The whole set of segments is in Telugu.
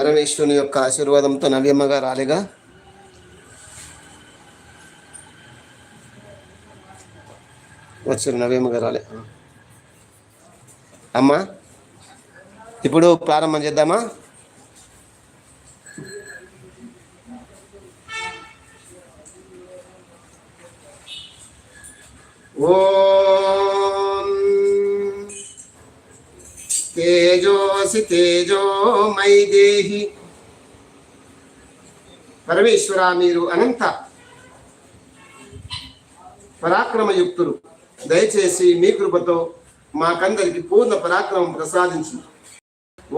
పరమేశ్వరుని యొక్క ఆశీర్వాదంతో నవ్యమ్మగా రాలేగా? వచ్చారు నవ్యమ్మగా రాలే. అమ్మా ఇప్పుడు ప్రారంభం చేద్దామా? ఓ తేజోసి తేజో తేజోమై దేహి పరమేశ్వర మీరు అనంత పరాక్రమయుక్తులు. దయచేసి మీ కృపతో మాకందరికి పూర్ణ పరాక్రమం ప్రసాదించు.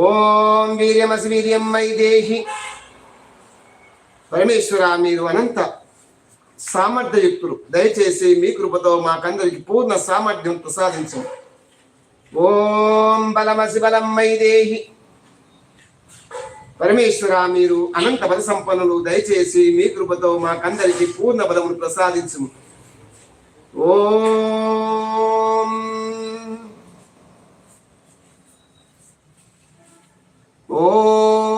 ఓం వీర్యమసి వీర్యం మై దేహి పరమేశ్వర మీరు అనంత సామర్థ్యయుక్తులు. దయచేసి మీ కృపతో మాకందరికి పూర్ణ సామర్థ్యం ప్రసాదించు. ఓం బలమసి బలం మై దేహి పరమేశ్వర మీరు అనంత బల సంపన్నులు. దయచేసి మీ కృపతో మాకందరికి పూర్ణ బలమును ప్రసాదించు ఓం. ఓం.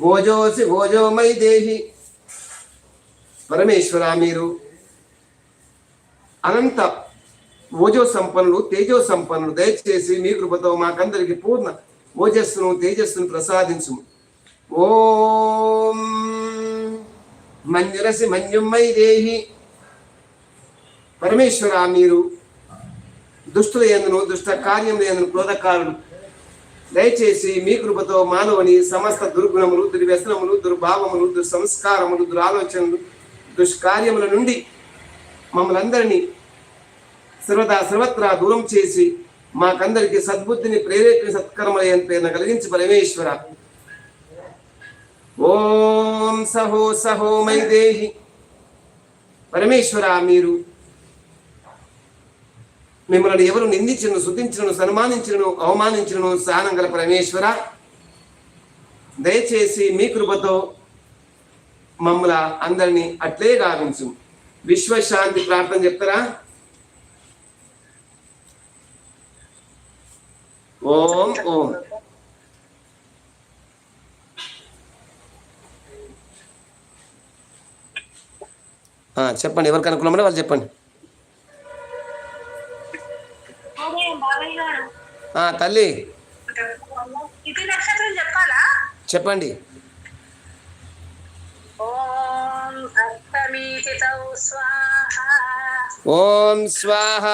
ఓజోసి ఓజోమై దేహి. పరమేశ్వర మీరు అనంత ఓజో సంపన్నులు తేజో సంపన్నులు దయచేసి మీ కృపతో మాకందరికి పూర్ణ ఓజస్సును తేజస్సును ప్రసాదించు ఓం మంజురసి మంజుమ్మై దేహి. పరమేశ్వర మీరు దుష్టుల ఎందును దుష్ట కార్యముల ఎందును క్రోధకారులు. దయచేసి మీ కృపతో మానవుని సమస్త దుర్గుణములు దుర్వ్యసనములు దుర్భావములు దుర్సంస్కారములు దురాలోచనలు దుష్కార్యముల నుండి మమ్మల్ని అందరినీ సర్వదా సర్వత్రా దూరం చేసి మాకందరికి సద్బుద్ధిని ప్రేరేపి సత్కర్మలైన పేరున కలిగించి పరమేశ్వర. ఓం సహో సహో మై దేహి. పరమేశ్వర మీరు మిమ్మల్ని ఎవరు నిందించను శుద్ధించను సన్మానించను అవమానించను సహనం గల పరమేశ్వర దయచేసి మీ కృపతో మమ్మల అందరినీ అట్లే గావించు. విశ్వశాంతి ప్రార్థన చెప్తారా? ఓం ఓం. చెప్పండి ఎవరికి అనుకూలమో వాళ్ళు చెప్పండి. తల్లి. ఇది నక్షత్రం చెప్పాలా? చెప్పండి. ఓం స్వాహ.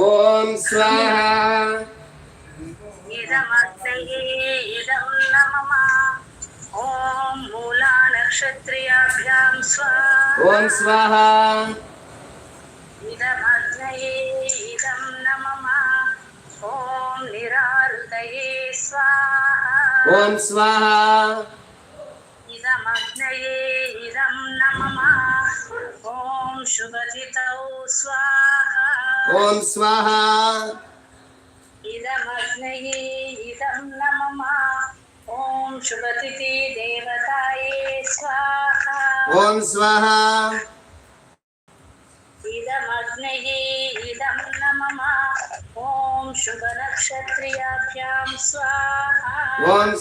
ఓం స్వాహ ఓం మూలా నక్షత్రయాభ్యాం స్వాహ ఓం స్వాహ ఇదమగ్నయే ఇదం నమమ ఓం నిరారుదయే స్వాహ ఓం స్వాహ ఇదమగ్నయే ఇదం నమమ ఓం శుభజితౌ స్వాహ ఓం స్వాహ ఇదమగ్నయే ఇదం నమమ ఓం శుభతిథి దేవతాయే స్వాహ ఓం స్వాహ ఇదమగ్నయే ఇదం నమమ ఓం శుభనక్షత్రయాభ్యాం స్వాహ ఓం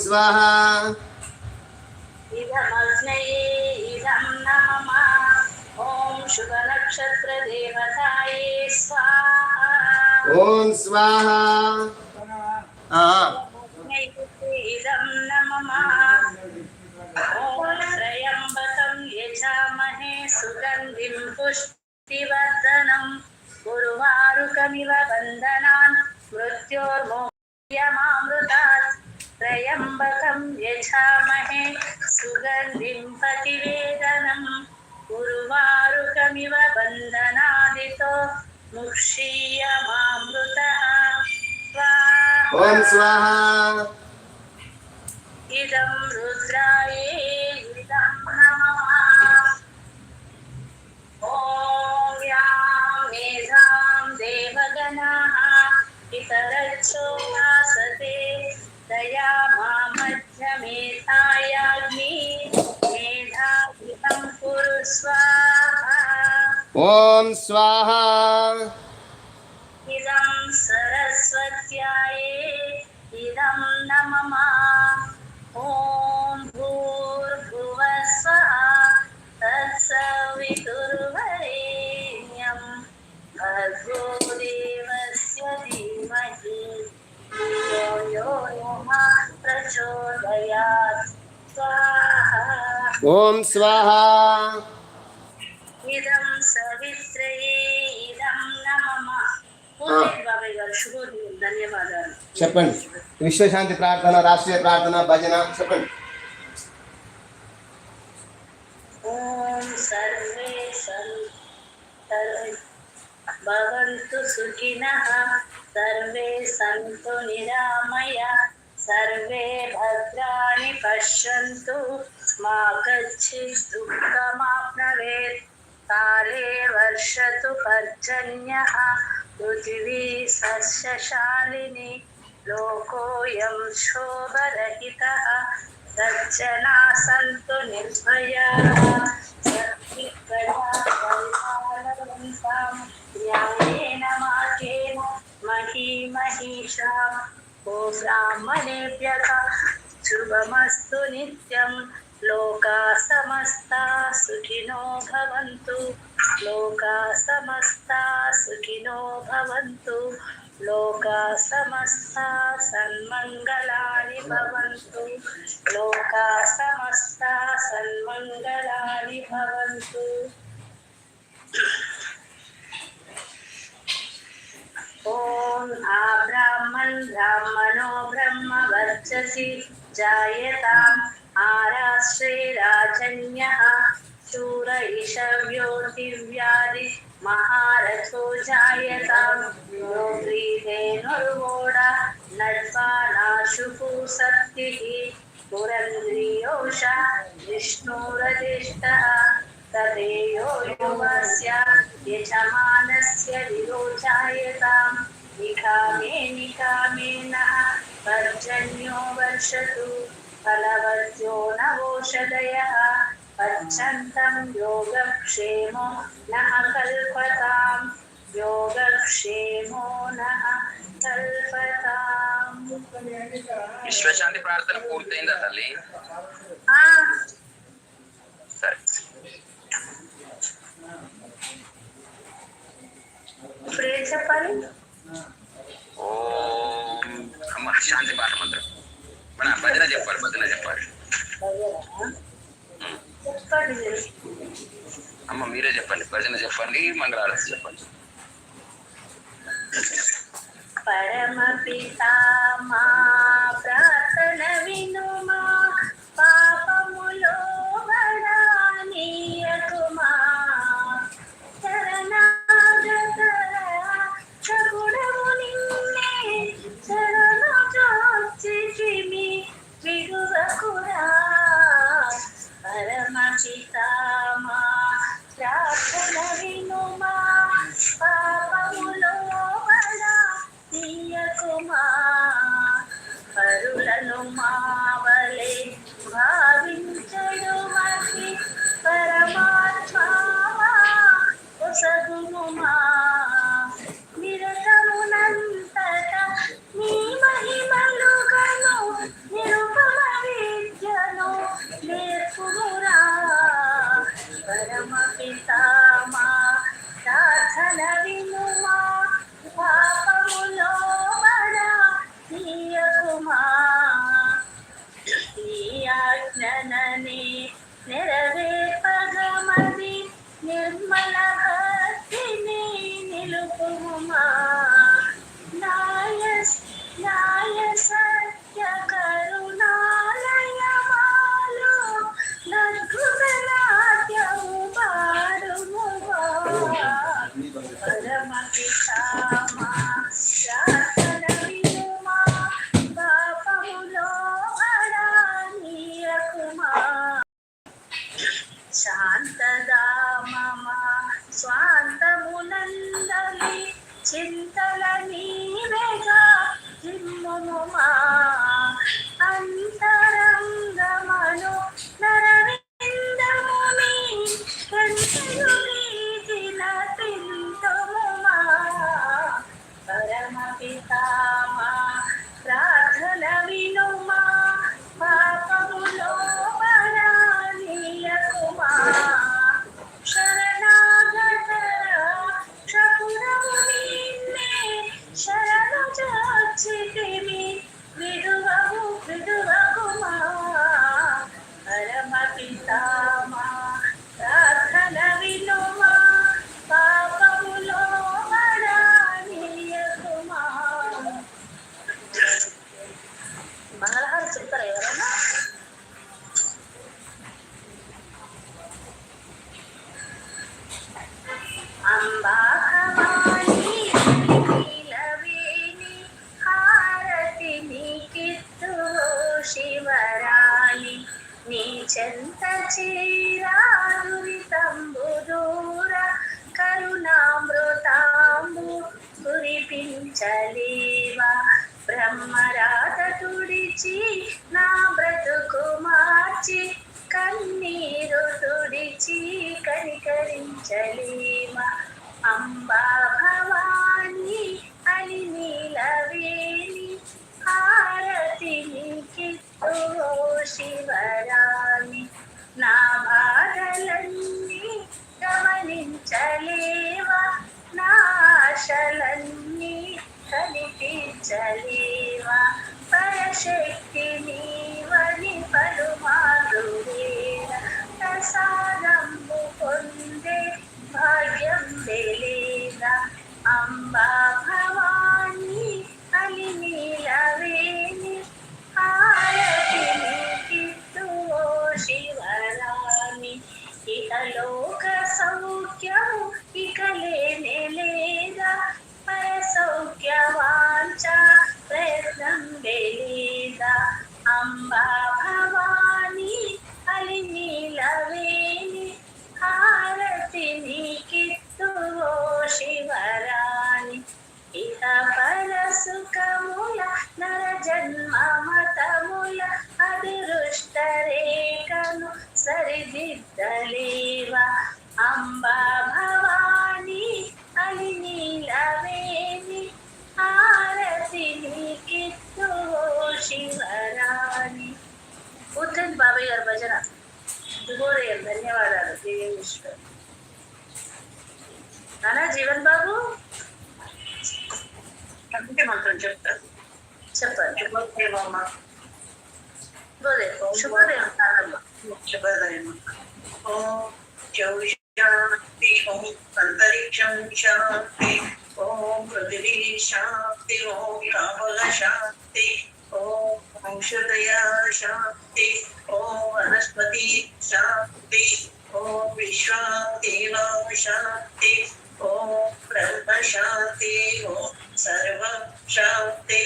స్వాహ ఇదమగ్నయే ఇదం నమమ ఓం శుభనక్షత్రదేవతాయే స్వాహ ఓం స్వాహ ఆ, ఇదం నమమ ఓం త్రయంబకం యజామహే సుగంధిం పుష్టివర్ధనం గురువారుకమివ त्र्यम्बकं यजामहे सुगन्धिं प्रतिवेदनं। उर्वारुकमिव बन्धनादितो मुक्षीयमामृतः ॐ स्वाहा। इदं रुद्राये इदं नमः। ॐ यां मेधां देवगणाः। पितरच्छोभासते दया मामध्य मेधायाग्नि स्वाहा। ॐ स्वाहा। इदं सरस्वत्याय प्रचोदयात् स्वाहा ఓం స్వాహ ఇదం సవిత్రయే ఇదం నమమ పూర్తి బాబాయ్ గారు శుభోదయం ధన్యవాదాలు చెప్పండి విశ్వశాంతి ప్రార్థన రాష్ట్రీయ ప్రార్థన భజన చెప్పండి ఓం సర్వే సన్ సర్వే భవంతు సుఖినః సర్వే సంతు నిరామయ సర్వే భద్రాణి పశ్యంతు మా కచ్చిత్ దుఃఖమాప్నవేత్ కాలే వర్షతు పర్జన్యః పృథివీ సస్యశాలిని లోకోయం శోభరహితः సజ్జనా సంతు నిర్భయాः సత్వికటాం న్యాయేన మార్గేణ మహీమహీషాం ఓ బ్రాహ్మణేభ్యः శుభమస్తు నిత్యం. లోకా సమస్తా సుఖినో భవంతు. లోకా సమస్తా సుఖినో భవంతు. లోకా సమస్తా సన్మంగళాని భవంతు. లోకా సమస్తా సన్మంగళాని భవంతు. ఓం ఆ ब्राह्मण ब्राह्मणो ब्रह्म वर्चसि जायताम् आराश्रे राजन्यः शूर ईशव्यो दिव्यादि, महारथो जायताम् नो ग्रीधेनुर्वोड नड्पानाशुः सत्तिः पुरन्द्रियोषा विष्णुरदिष्टः तदेयो युवस्य, यजमानस्य विरोचायताम् निकामे निकामेनः पर्जन्यो वर्षतु फलवत्यो नवोषधयः पच्छन्तं योगक्षेमो नः कल्पताम् योगक्षेमो नः कल्पताम् విశ్వశాంతి ప్రార్థన పూర్తయిందా తల్లి ఆ, సరే ఇప్పుడు ఏం చెప్పాలి చెప్పండి భజన చెప్పండి మంగళారతి చెప్పండి. పరమపితా amba ಶುಭದೇವಮ್ಮ ಶುಭದೇವ ಶುಭದೇವ ಶುಭದೇವ ಓಂ ಜೌ ಶಾಂತಿ ಓಂ ಅಂತರಿಕ್ಷಂ ಶಾಂತಿ ಓಂ ಪೃಥ್ವಿ ಶಾಂತಿ ಓಂ ಕಾಮಲ ಶಾಂತಿ ಓಂ ಔಷಧಯ ಶಾಂತಿ ಓಂ ವನಸ್ಪತಿ ಶಾಂತಿ ಓಂ ವಿಶ್ವಾದೇವ ಶಾಂತಿ ಓಂ ಬ್ರಹ್ಮ ಶಾಂತಿ ಓಂ ಸರ್ವ शान्ति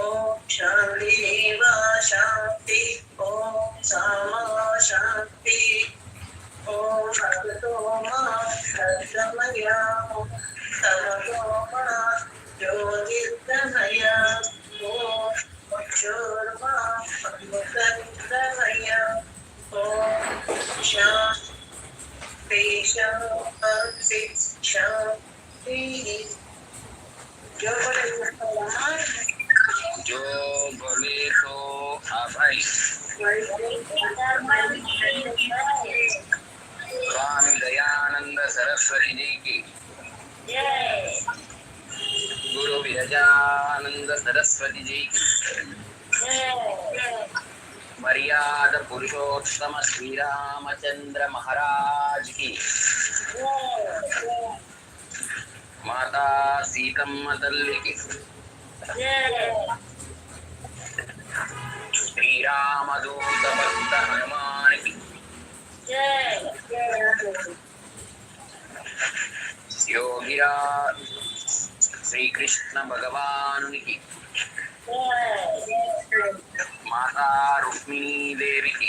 ॐ शान्तिरेवा शान्ति ॐ सामा शान्ति ॐ भगतो मा भद्रमया तमतो मा ज्योतिर्दमया ॐ प्रचोर्मा प्रमुखन्दमया ॐ शान्ति शान्ति शान्ति जो बोले तो स्वामी दयानंद सरस्वती जी की गुरु विरजानंद सरस्वती जी की मर्याद पुरुषोत्तम श्री रामचंद्र महाराज की మాతా సీతమ్మ తల్లికి. శ్రీరామదూత భక్త హనుమానికి యోగిరా శ్రీకృష్ణ భగవానునికి. మాతా రుక్మిణీదేవికి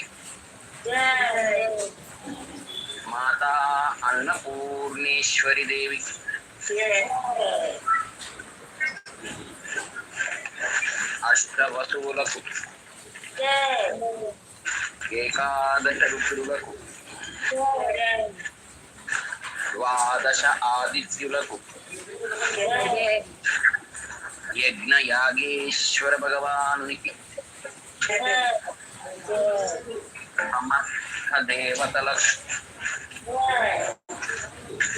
మాతా అన్నపూర్ణేశ్వరి దేవికి. అష్టవసువులకు ఏకాదశ రుద్రులకు ద్వాదశ ఆదిత్యులకు యజ్ఞ యాగేశ్వర భగవానునికి సమస్త దేవతలకు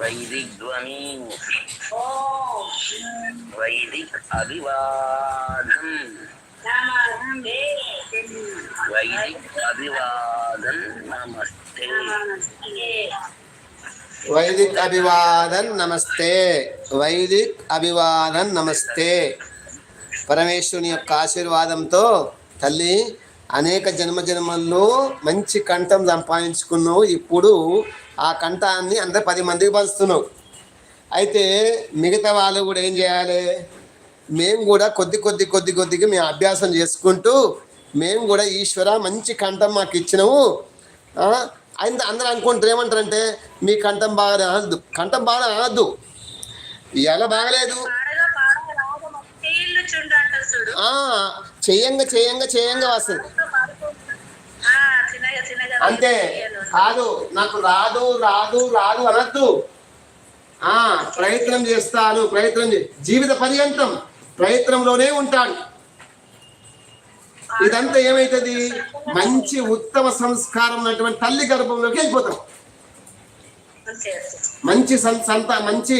వైదిక్ ధ్వని ఓం వైదిక్ అభివాదం నమస్తే వైదిక్ అభివాదన్ నమస్తే నమస్తే వైదిక్ అభివాదన్ నమస్తే వైదిక్ అభివాదన్ నమస్తే పరమేశ్వరుని యొక్క ఆశీర్వాదంతో తల్లి అనేక జన్మ జన్మల్లో మంచి కంఠం సంపాదించుకున్నావు. ఇప్పుడు ఆ కంఠాన్ని అందరు పది మందికి పంచుతున్నావు. అయితే మిగతా వాళ్ళు కూడా ఏం చేయాలి? మేము కూడా కొద్ది కొద్ది కొద్ది కొద్దిగా మేము అభ్యాసం చేసుకుంటూ మేము కూడా ఈశ్వర మంచి కంఠం మాకు ఇచ్చినాము ఆ, అందరూ అనుకుంటారు. ఏమంటారంటే మీ కంఠం బాగా రాదు. కంఠం బాగా రాదు. ఎలా బాగలేదు? ఆ, చేయంగా చేయంగా చేయంగా వస్తుంది. అంతే. కాదు నాకు రాదు రాదు రాదు అనద్దు. ఆ ప్రయత్నం చేస్తాను ప్రయత్నం జీవిత పర్యంతం ప్రయత్నంలోనే ఉంటాను. ఇదంతా ఏమైతుంది? మంచి ఉత్తమ సంస్కారం ఉన్నటువంటి తల్లి గర్భంలోకి వెళ్ళిపోతాం. మంచి సంత మంచి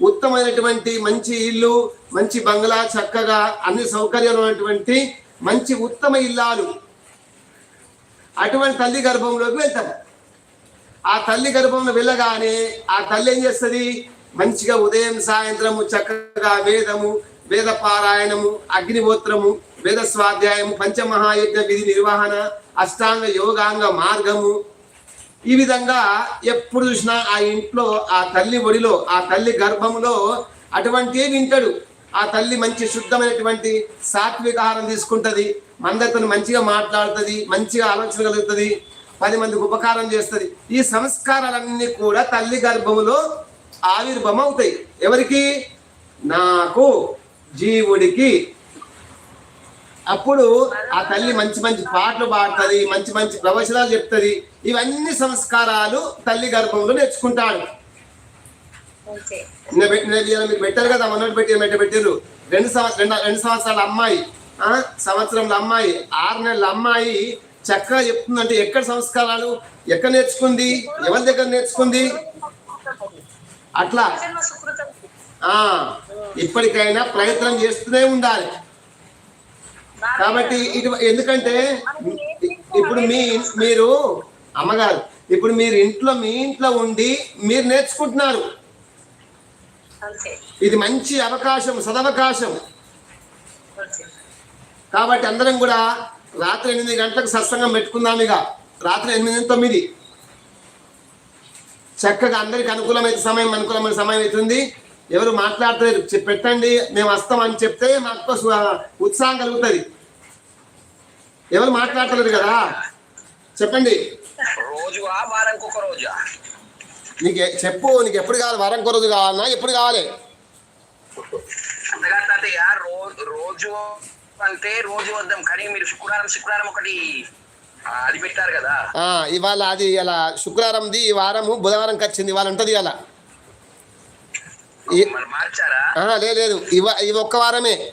ఉత్తమైనటువంటి మంచి ఇల్లు మంచి బంగ్లా చక్కగా అన్ని సౌకర్యాలు ఉన్నటువంటి మంచి ఉత్తమ ఇల్లాలు. అటువంటి తల్లి గర్భంలోకి వెళ్తారు. ఆ తల్లి గర్భంలో వెళ్ళగానే ఆ తల్లి ఏం చేస్తుంది? మంచిగా ఉదయం సాయంత్రము చక్కగా వేదము వేద పారాయణము అగ్నిహోత్రము వేద స్వాధ్యాయము పంచమహాయజ్ఞ విధి నిర్వహణ అష్టాంగ యోగాంగ మార్గము ఈ విధంగా ఎప్పుడు చూసినా ఆ ఇంట్లో ఆ తల్లి ఒడిలో ఆ తల్లి గర్భంలో అటువంటివి వింటాడు. ఆ తల్లి మంచి శుద్ధమైనటువంటి సాత్విక ఆహారం తీసుకుంటుంది మందరితో మంచిగా మాట్లాడుతుంది మంచిగా ఆలోచన కలుగుతుంది పది మందికి ఉపకారం చేస్తుంది. ఈ సంస్కారాలన్నీ కూడా తల్లి గర్భములో ఆవిర్భవం అవుతాయి ఎవరికి? నాకు జీవుడికి. అప్పుడు ఆ తల్లి మంచి మంచి పాటలు పాడుతుంది మంచి మంచి ప్రవచనాలు చెప్తుంది. ఇవన్నీ సంస్కారాలు తల్లి గర్భంలో నేర్చుకుంటాడు. మీకు పెట్టారు కదా మొన్నటి పెట్టి మెట్ట పెట్టారు రెండు సంవత్సరం రెండు సంవత్సరాల అమ్మాయి ఆ సంవత్సరంలో అమ్మాయి ఆరు నెలల అమ్మాయి చక్కగా చెప్తుందంటే ఎక్కడ సంస్కారాలు? ఎక్కడ నేర్చుకుంది? ఎవరి దగ్గర నేర్చుకుంది? అట్లా. ఇప్పటికైనా ప్రయత్నం చేస్తూనే ఉండాలి. కాబట్టి ఇది ఎందుకంటే ఇప్పుడు మీ మీరు అమ్మగారు ఇప్పుడు మీరు ఇంట్లో మీ ఇంట్లో ఉండి మీరు నేర్చుకుంటున్నారు. ఇది మంచి అవకాశం సదవకాశం. కాబట్టి అందరం కూడా రాత్రి ఎనిమిది గంటలకు సత్సంగం పెట్టుకుందాం ఇక. రాత్రి ఎనిమిది తొమ్మిది. చక్కగా అందరికి అనుకూలమైన సమయం అనుకూలమైన సమయం అవుతుంది. ఎవరు మాట్లాడతలేరు చెప్- పెట్టండి. మేము వస్తాం అని చెప్తే మాకు ఉత్సాహం కలుగుతుంది. ఎవరు మాట్లాడతలేరు కదా? చెప్పండి. రోజువా వారానికి ఒక రోజా. నీకు చెప్పు నీకు ఎప్పుడు కావాలి? వారం రోజు కావాలన్నా ఎప్పుడు కావాలి? అంతగా తాతయ్య రోజు అంటే రోజు వద్దాం కానీ మీరు శుక్రవారం శుక్రవారం ఒకటి అది పెట్టారు కదా. ఇవాళ అది ఇలా శుక్రవారంది ఈ వారము బుధవారంకి వచ్చింది ఇవాళ ఉంటుంది ఇవాళ. ఈ- మరి మార్చారా? ఆ, లే- లేదు. ఇవ ఇవి ఒక్క వారమే.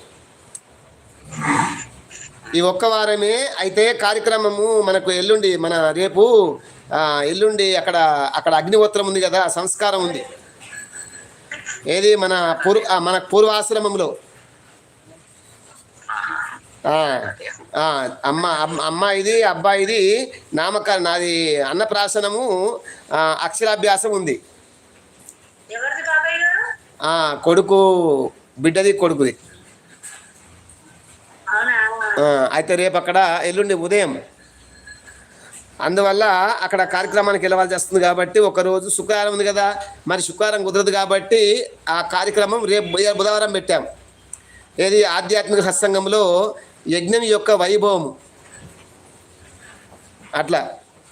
ఈ ఒక్క వారమే అయితే కార్యక్రమము మనకు ఎల్లుండి మన రేపు ఎల్లుండి అక్కడ అక్కడ అగ్నిహోత్రం ఉంది కదా సంస్కారం ఉంది. ఏది మన పూర్వ మన పూర్వాశ్రమంలో? అమ్మ అమ్మ- అమ్మాయిది అబ్బాయిది నామకరణ నాది అన్నప్రాసనము అక్షరాభ్యాసం ఉంది. కొడుకు బిడ్డది కొడుకుది. అయితే రేపు అక్కడ ఎల్లుండి ఉదయం. అందువల్ల అక్కడ కార్యక్రమానికి వెళ్ళవలసి వస్తుంది కాబట్టి ఒకరోజు శుక్రవారం ఉంది కదా మరి శుక్రవారం కుదరదు కాబట్టి ఆ కార్యక్రమం రేపు బుధవారం పెట్టాం. ఏది ఆధ్యాత్మిక సత్సంగంలో యజ్ఞం యొక్క వైభవం అట్లా.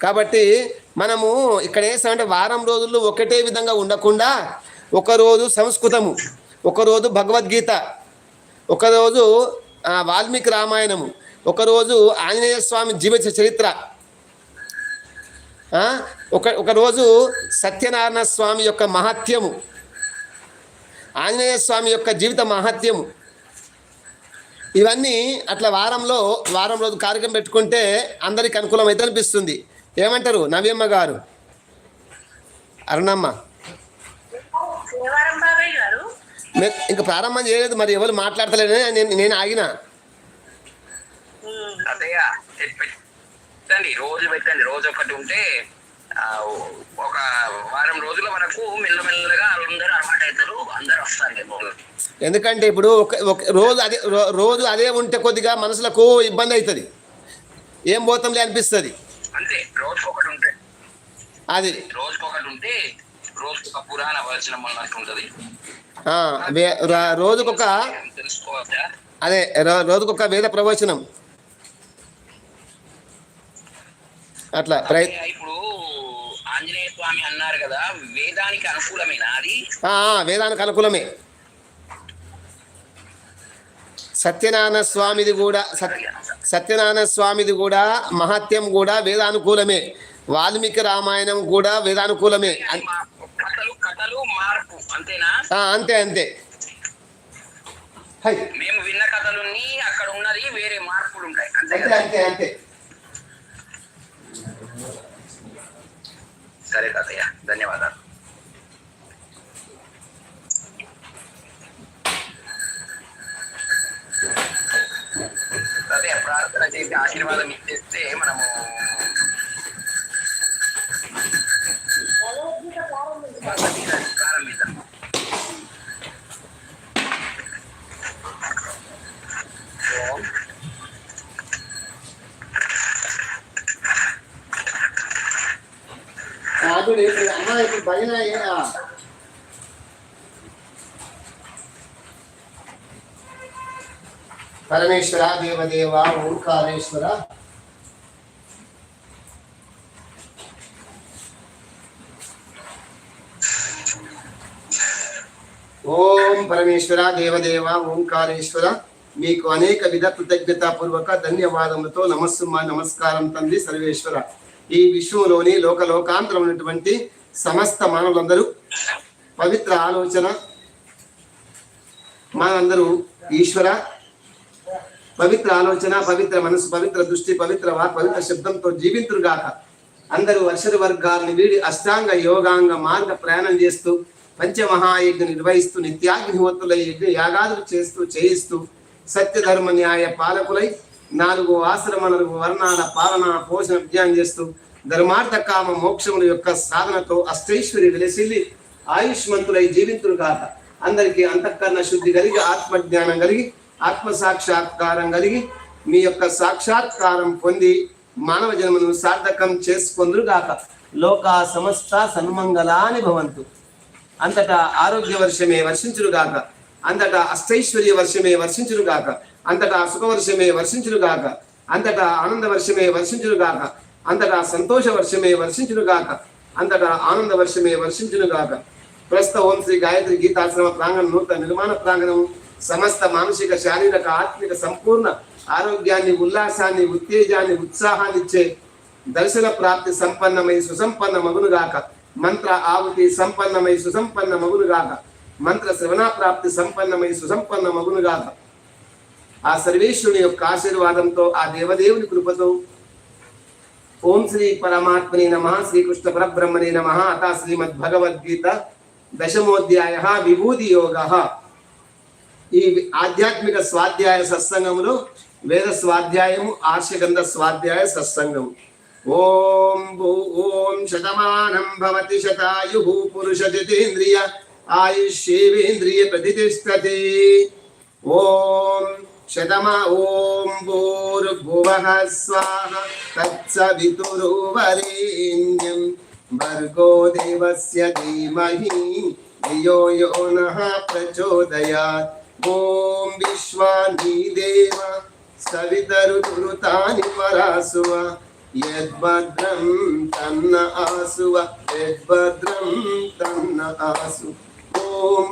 కాబట్టి మనము ఇక్కడ వేసామంటే వారం రోజుల్లో ఒకటే విధంగా ఉండకుండా ఒకరోజు సంస్కృతము ఒకరోజు భగవద్గీత ఒకరోజు వాల్మీకి రామాయణము. ఒకరోజు ఆంజనేయ స్వామి జీవిత చరిత్ర. ఒక ఒకరోజు సత్యనారాయణ స్వామి యొక్క మహత్యము. ఆంజనేయ స్వామి యొక్క జీవిత మహత్యము. ఇవన్నీ అట్లా వారంలో వారం రోజు కార్యక్రమం పెట్టుకుంటే అందరికి అనుకూలమైతే అనిపిస్తుంది. ఏమంటారు నవ్యమ్మ గారు? అరుణమ్మ. ఇంకా ప్రారంభం చేయలేదు మరి ఎవరు మాట్లాడతలేదని నేను నేను ఆగిన. పెట్టండి రోజు పెట్టండి రోజు ఒకటి ఉంటే ఒక వారం రోజుల వరకు మెల్లమెల్లగా అందరూ అలవాటు అవుతారు అందరూ వస్తారు. ఎందుకంటే ఇప్పుడు ఒక రోజు అదే రోజు అదే ఉంటే కొద్దిగా మనసులకు ఇబ్బంది అవుతుంది. ఏం పోతాంలే అనిపిస్తుంది. అంతే రోజుకొకటి ఉంటే. అది. రోజుకొకటి ఉంటే రోజుకొక పురాణ వచనం అన్నట్టు ఉంటది. రోజుకొక అదే రోజుకొక వేద ప్రవచనం. అట్లా ఇప్పుడు ఆంజనేయ స్వామి అన్నారు కదా వేదానికి అనుకూలమేనా అది? వేదానికి అనుకూలమే. సత్యనారాయణ స్వామిది కూడా సత్ సత్యనారాయణ స్వామిది కూడా మహత్యం కూడా వేదానుకూలమే. వాల్మీకి రామాయణం కూడా వేదానుకూలమే. మా కథలు అంతే అంతే. హై. మేము విన్న కథలున్ని అక్కడ ఉన్నది వేరే మార్పులు ఉంటాయి. అంతే అంతే అంతే అంతే. సరే తాతయ్య ధన్యవాదాలు. తాతయ్య ప్రార్థన చేసి ఆశీర్వాదం ఇచ్చేస్తే మనము ప్రారంభిద్దాం ఓం అప్పుడు ఇప్పుడు అమ్మ ఇప్పుడు భజన పరమేశ్వర దేవదేవ ఓంకారేశ్వర. ఓం పరమేశ్వర దేవదేవ ఓంకారేశ్వర. మీకు అనేక విధ కృతజ్ఞతాపూర్వక ధన్యవాదములతో నమస్సు మా నమస్కారం తండ్రి సర్వేశ్వర. ఈ విశ్వంలోని లోకలోకాంతరం ఉన్నటువంటి సమస్త మానవులందరూ పవిత్ర ఆలోచన మనందరూ ఈశ్వర పవిత్ర ఆలోచన పవిత్ర మనసు పవిత్ర దృష్టి పవిత్ర వాక్ పవిత్ర శబ్దంతో జీవింతురుగాక అందరూ అక్షర వర్గాలను వీడి అష్టాంగ యోగాంగ మార్గ ప్రయాణం చేస్తూ పంచమహాయజ్ఞ నిర్వహిస్తూ నిత్యాగ్నిహోత్రులై యజ్ఞ యాగాదులు చేస్తూ చేయిస్తూ సత్యధర్మ న్యాయ పాలకులై నాలుగు ఆశ్రమ వర్ణాల పాలన పోషణ విజయం చేస్తూ ధర్మార్థ కామ మోక్షముల యొక్క సాధనతో అష్టైశ్వరి విలసిల్లి ఆయుష్మంతులై కాక అందరికీ అంతఃకరణ శుద్ధి కలిగి ఆత్మజ్ఞానం కలిగి ఆత్మ సాక్షాత్కారం కలిగి మీ యొక్క సాక్షాత్కారం పొంది మానవ జన్మను సార్థకం చేసుకొందురుగాక లోక సమస్త సన్మంగళాని భవంతు. అంతటా ఆరోగ్య వర్షమే వర్షించురుగాక అంతటా అష్టైశ్వర్య వర్షమే వర్షించురుగాక అంతటా సుఖవర్షమే వర్షించునుగాక. అంతటా ఆనంద వర్షమే వర్షించునుగాక. అంతటా సంతోష వర్షమే వర్షించునుగాక. అంతటా ఆనంద వర్షమే వర్షించునుగాక. ప్రస్తుత ఓం శ్రీ గాయత్రి గీతాశ్రమ ప్రాంగణ నూతన నిర్మాణ ప్రాంగణం సమస్త మానసిక శారీరక ఆత్మిక సంపూర్ణ ఆరోగ్యాన్ని ఉల్లాసాన్ని ఉత్తేజాన్ని ఉత్సాహాన్ని ఇచ్చే దర్శన ప్రాప్తి సంపన్నమై సుసంపన్న మగునుగాక మంత్ర ఆవుతి సంపన్నమై సుసంపన్న మగునుగాక మంత్ర శ్రవణ ప్రాప్తి సంపన్నమై సుసంపన్న మగునుగాక ఆ సర్వేశ్వరుని యొక్క ఆశీర్వాదంతో ఆ దేవదేవుని కృపతో ఓం శ్రీ పరమాత్మని నమ శ్రీకృష్ణ పరబ్రహ్మని నమ అత శ్రీమద్ భగవద్గీత దశమోధ్యాయ విభూతి యోగ. ఈ ఆధ్యాత్మిక స్వాధ్యాయ సత్సంగములు వేద స్వాధ్యాయము ఆర్షగంధ స్వాధ్యాయ సత్సంగం ఓం భూ ఓం శతమానం భవతి శతాయు పురుష జితేంద్రియ ఆయుష్యేవేంద్రియ ప్రతిష్టతే. ఓం శతమా ఓం భూర్భువః స్వాహ తత్సవితురువరేణ్యం. భర్గో దేవస్య ధీమహి ధియో యో నః ప్రచోదయాత్. ఓం విశ్వాని దేవ సవితరుతాని పరాసువ యద్భద్రం తన్న ఆసువ యద్భద్రం తన్న ఆసు. ఓం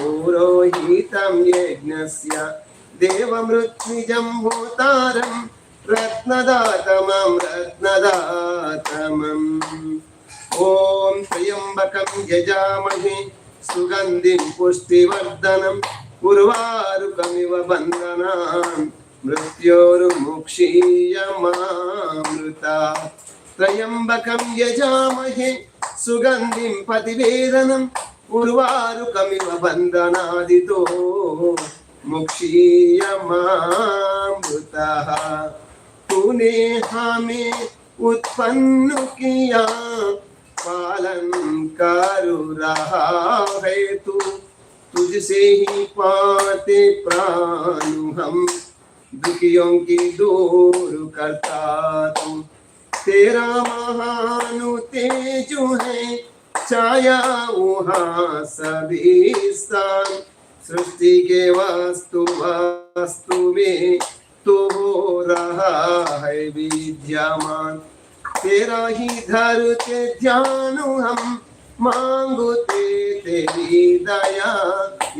అగ్ని మీరే పురోహితం యజ్ఞస్య దేవమృత్యుజం భూతారం రత్నదాతమం రత్నదాతమం ఓం త్రయంబకం యజామహే సుగంధిం పుష్టివర్ధనం ఉర్వారుకమివ బంధనాం మృత్యోర్ముక్షీయమామృత త్రయంబకం యజామహే ಉಳುವಾರು ಕಮಿವ ಬಂಧನಾದಿತೋ ಮುಕ್ಷೀಯ ಮಾಮೃತ तूने हमें उत्पन्न किया, पालन कर रहा है तू। तुझसे ही पाते प्राण हम, दुखियों की दूर करता तू। तेरा महानु तेजू है छाया सभी स्थान सृष्टि के वास्तु वास्तु में तो हो रहा है विद्यमान। तेरा ही धरते ध्यान हम मांगते, तेरी दया।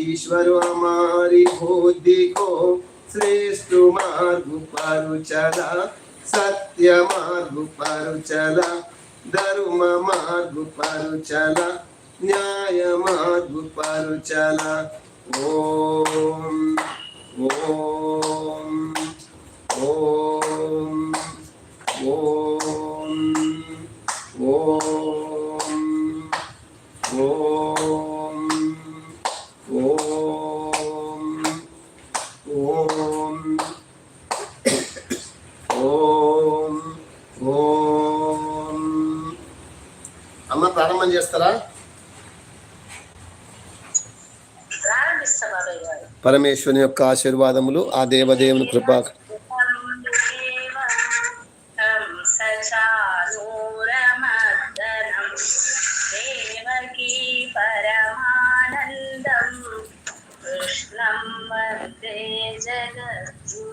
ईश्वर हमारी बुद्धि को श्रेष्ठ मार्ग पर चला, सत्य मार्ग पर चला। धर्म मार्ग पर चला न्याय मार्ग पर चला ओम పరమేశ్వరుని యొక్క ఆశీర్వాదములు ఆ దేవదేవుని కృపా